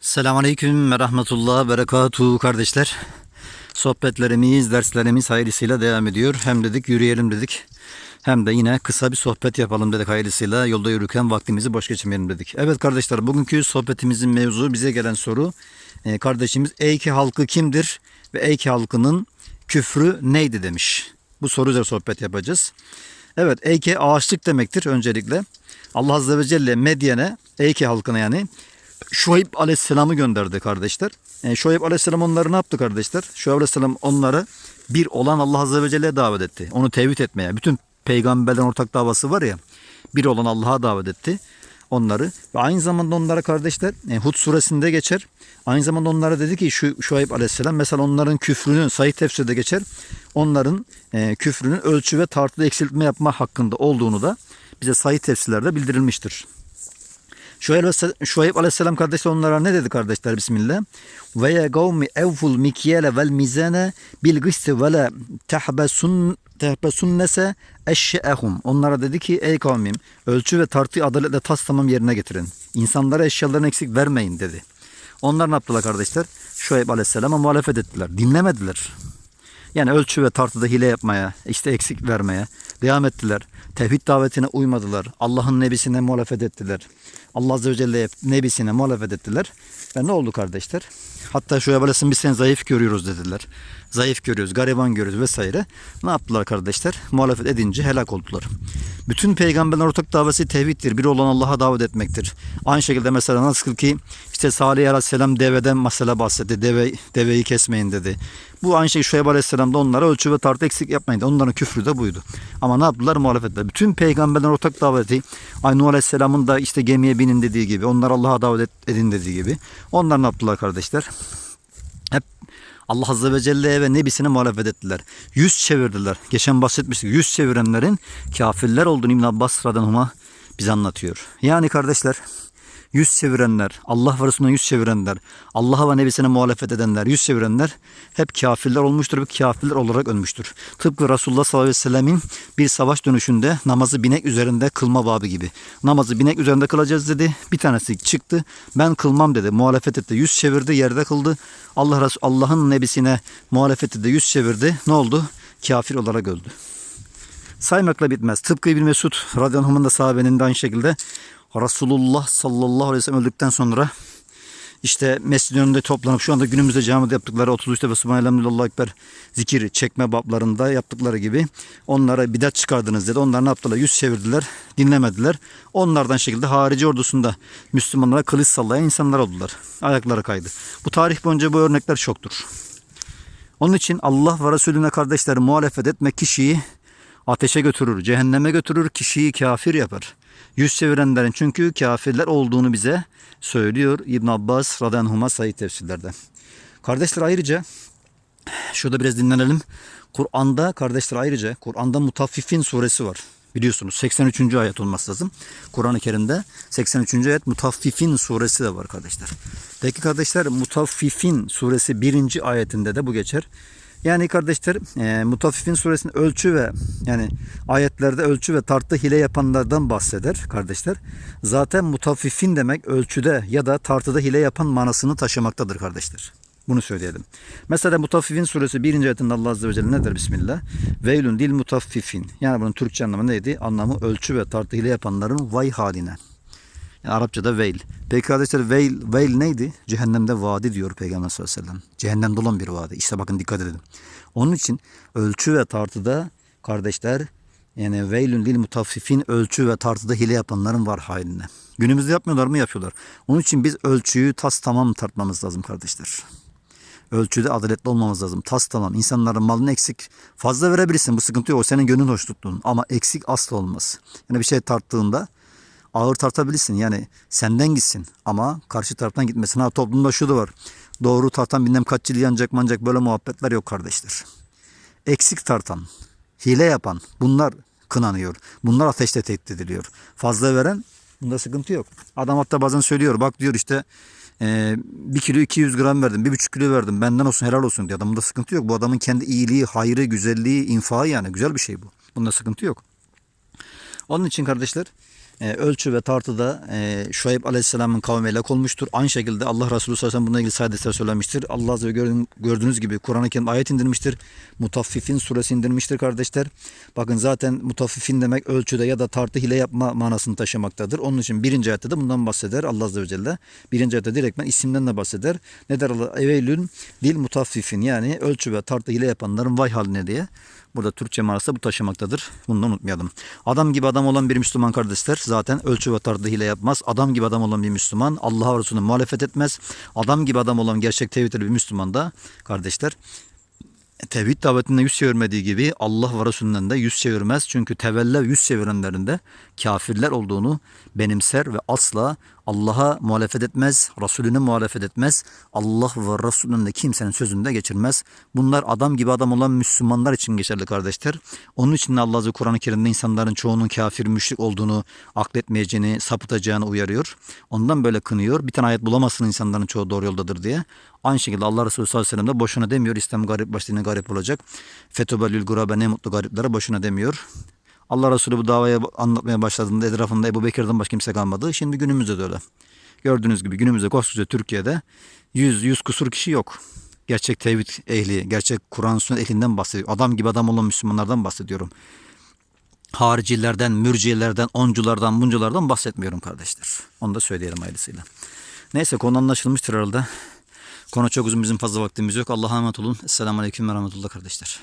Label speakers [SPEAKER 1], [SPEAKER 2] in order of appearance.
[SPEAKER 1] Selamünaleyküm ve rahmetullah berekatuhu kardeşler. Sohbetlerimiz, derslerimiz hayırlısıyla devam ediyor. Hem dedik yürüyelim dedik. Hem de yine kısa bir sohbet yapalım dedik hayırlısıyla. Yolda yürürken vaktimizi boş geçirmeyelim dedik. Evet kardeşler bugünkü sohbetimizin mevzu bize gelen soru. Ee, kardeşimiz Eyki halkı kimdir ve Eyki halkının küfrü neydi demiş. Bu soru üzerine sohbet yapacağız. Evet Eyke ağaçlık demektir öncelikle. Allah Azze ve Celle Medyen'e Eyke halkına yani Şuayb Aleyhisselam'ı gönderdi kardeşler. E, Şuayb Aleyhisselam onları ne yaptı kardeşler? Şuayb Aleyhisselam onları bir olan Allah Azze ve Celle'ye davet etti. Onu tevhid etmeye. Bütün peygamberlerin ortak davası var ya. Bir olan Allah'a davet etti onları. Ve aynı zamanda onlara kardeşler e, Hud suresinde geçer. Aynı zamanda onlara dedi ki şu Şuayb Aleyhisselam mesela onların küfrünün sahih tefsirde geçer. Onların e, küfrünün ölçü ve tartıda eksiltme yapma hakkında olduğunu da bize sahih tefsirlerde bildirilmiştir. Şuayb, Aleyhisselam- kardeşler onlara ne dedi kardeşler Bismillah? Ve ya kavmi evful mikyele vel mizane bil gısti ve la tehbesun tehbesunnese eşşe'ehum. Onlara dedi ki ey kavmim ölçü ve tartıyı adaletle tas tamam yerine getirin. İnsanlara eşyalarını eksik vermeyin dedi. Onlar ne yaptılar kardeşler? Şuayb Aleyhisselam'a muhalefet ettiler. Dinlemediler. Yani ölçü ve tartıda hile yapmaya, işte eksik vermeye devam ettiler. Tevhid davetine uymadılar. Allah'ın nebisine muhalefet ettiler. Allah Azze ve Celle'ye nebisine muhalefet ettiler. Ve ne oldu kardeşler? Hatta şu Aleyhisselam biz seni zayıf görüyoruz dediler. Zayıf görüyoruz, gariban görüyoruz vesaire. Ne yaptılar kardeşler? Muhalefet edince helak oldular. Bütün peygamberlerin ortak davası tevhiddir. Bir olan Allah'a davet etmektir. Aynı şekilde mesela nasıl ki işte Salih Aleyhisselam deveden mesela bahsetti. Deve, deveyi kesmeyin dedi. Bu aynı şey Şuayb Aleyhisselam da onlara ölçü ve tartı eksik yapmayın. dedi. Onların küfrü de buydu. Ama ne yaptılar? Muhalefet ettiler. Bütün peygamberlerin ortak daveti aynı Nuh Aleyhisselam'ın da işte gemiye binin dediği gibi. Onlar Allah'a davet edin dediği gibi. Onlar ne yaptılar kardeşler? Allah Azze ve Celle'ye ve Nebisine muhalefet ettiler. Yüz çevirdiler. Geçen bahsetmiştik. Yüz çevirenlerin kafirler olduğunu İbn Abbas radıyallahu bize anlatıyor. Yani kardeşler yüz çevirenler, Allah ve Resulüne yüz çevirenler, Allah'a ve Nebisine muhalefet edenler, yüz çevirenler hep kafirler olmuştur ve kafirler olarak ölmüştür. Tıpkı Resulullah sallallahu aleyhi ve sellemin bir savaş dönüşünde namazı binek üzerinde kılma babı gibi. Namazı binek üzerinde kılacağız dedi. Bir tanesi çıktı. Ben kılmam dedi. Muhalefet etti. Yüz çevirdi. Yerde kıldı. Allah Allah'ın nebisine muhalefet etti. Yüz çevirdi. Ne oldu? Kafir olarak öldü. Saymakla bitmez. Tıpkı İbn Mesud radıyallahu anh'ın da sahabenin de aynı şekilde Resulullah sallallahu aleyhi ve sellem öldükten sonra işte mescidin önünde toplanıp şu anda günümüzde camide yaptıkları 33'te ve Subhanallah Ekber zikir çekme bablarında yaptıkları gibi onlara bidat çıkardınız dedi. Onlar ne yaptılar? Yüz çevirdiler, dinlemediler. Onlardan şekilde harici ordusunda Müslümanlara kılıç sallayan insanlar oldular. Ayakları kaydı. Bu tarih boyunca bu örnekler çoktur. Onun için Allah ve Resulüne kardeşler muhalefet etmek kişiyi ateşe götürür, cehenneme götürür, kişiyi kafir yapar. Yüz çevirenlerin çünkü kafirler olduğunu bize söylüyor İbn Abbas radıyallahu sayı tefsirlerde. Kardeşler ayrıca şurada biraz dinlenelim. Kur'an'da kardeşler ayrıca Kur'an'da Mutaffifin suresi var. Biliyorsunuz 83. ayet olması lazım. Kur'an-ı Kerim'de 83. ayet Mutaffifin suresi de var kardeşler. Peki kardeşler Mutaffifin suresi 1. ayetinde de bu geçer. Yani kardeşler e, Mutaffifin suresinin ölçü ve yani ayetlerde ölçü ve tartı hile yapanlardan bahseder kardeşler. Zaten mutaffifin demek ölçüde ya da tartıda hile yapan manasını taşımaktadır kardeşler. Bunu söyleyelim. Mesela Mutaffifin suresi 1. ayetinde Allah Azze ve Celle ne der Bismillah? Veylün dil mutaffifin. Yani bunun Türkçe anlamı neydi? Anlamı ölçü ve tartı hile yapanların vay haline. Yani Arapçada veil. Peki kardeşler veil, veil neydi? Cehennemde vadi diyor Peygamber sallallahu aleyhi ve sellem. Cehennemde olan bir vadi. İşte bakın dikkat edin. Onun için ölçü ve tartıda kardeşler yani veylün lil mutaffifin ölçü ve tartıda hile yapanların var haline. Günümüzde yapmıyorlar mı? Yapıyorlar. Onun için biz ölçüyü tas tamam tartmamız lazım kardeşler. Ölçüde adaletli olmamız lazım. Tas tamam. İnsanların malını eksik fazla verebilirsin. Bu sıkıntı yok. O senin gönlün hoş tuttuğun. Ama eksik asla olmaz. Yani bir şey tarttığında ağır tartabilirsin. Yani senden gitsin ama karşı taraftan gitmesin. Ha toplumda şu da var. Doğru tartan bilmem kaç yıl yanacak mancak böyle muhabbetler yok kardeşler. Eksik tartan, hile yapan bunlar kınanıyor. Bunlar ateşte tehdit ediliyor. Fazla veren bunda sıkıntı yok. Adam hatta bazen söylüyor bak diyor işte e, bir kilo 200 gram verdim, bir buçuk kilo verdim benden olsun helal olsun diyor. Adamında sıkıntı yok. Bu adamın kendi iyiliği, hayrı, güzelliği, infağı yani güzel bir şey bu. Bunda sıkıntı yok. Onun için kardeşler e, ölçü ve tartıda e, Şuayb Aleyhisselam'ın kavmi helak olmuştur. Aynı şekilde Allah Resulü sallallahu aleyhi ve sellem bununla ilgili sadece söylemiştir. Allah Azze ve gördüğün- gördüğünüz gibi Kur'an-ı Kerim ayet indirmiştir. Mutaffifin suresi indirmiştir kardeşler. Bakın zaten mutaffifin demek ölçüde ya da tartı hile yapma manasını taşımaktadır. Onun için birinci ayette de bundan bahseder Allah Azze ve Celle. Birinci ayette direktmen isimden de bahseder. Ne der Allah? Eveylün dil mutaffifin yani ölçü ve tartı hile yapanların vay haline diye. Burada Türkçe manası bu taşımaktadır. Bunu da unutmayalım. Adam gibi adam olan bir Müslüman kardeşler zaten ölçü ve tartı hile yapmaz. Adam gibi adam olan bir Müslüman Allah'a Resulüne muhalefet etmez. Adam gibi adam olan gerçek tevhidli bir Müslüman da kardeşler tevhid davetinde yüz çevirmediği gibi Allah ve Resulünden de yüz çevirmez. Çünkü tevelle yüz çevirenlerin de kafirler olduğunu benimser ve asla Allah'a muhalefet etmez, Resulüne muhalefet etmez. Allah ve Resulünün de kimsenin sözünü de geçirmez. Bunlar adam gibi adam olan Müslümanlar için geçerli kardeşler. Onun için de Allah Azze Kur'an-ı Kerim'de insanların çoğunun kafir, müşrik olduğunu, akletmeyeceğini, sapıtacağını uyarıyor. Ondan böyle kınıyor. Bir tane ayet bulamazsın insanların çoğu doğru yoldadır diye. Aynı şekilde Allah Resulü sallallahu aleyhi ve sellem de boşuna demiyor. İslam garip başlığına garip olacak. Fetubelül gurabe ne mutlu gariplere boşuna demiyor. Allah Resulü bu davaya anlatmaya başladığında etrafında Ebu Bekir'den başka kimse kalmadı. Şimdi günümüzde de öyle. Gördüğünüz gibi günümüzde koskoca Türkiye'de 100 100 kusur kişi yok. Gerçek tevhid ehli, gerçek Kur'an sünnet ehlinden bahsediyorum. Adam gibi adam olan Müslümanlardan bahsediyorum. Haricilerden, mürciyelerden, onculardan, bunculardan bahsetmiyorum kardeşler. Onu da söyleyelim ailesiyle. Neyse konu anlaşılmıştır herhalde. Konu çok uzun bizim fazla vaktimiz yok. Allah'a emanet olun. Esselamu Aleyküm ve Rahmetullah kardeşler.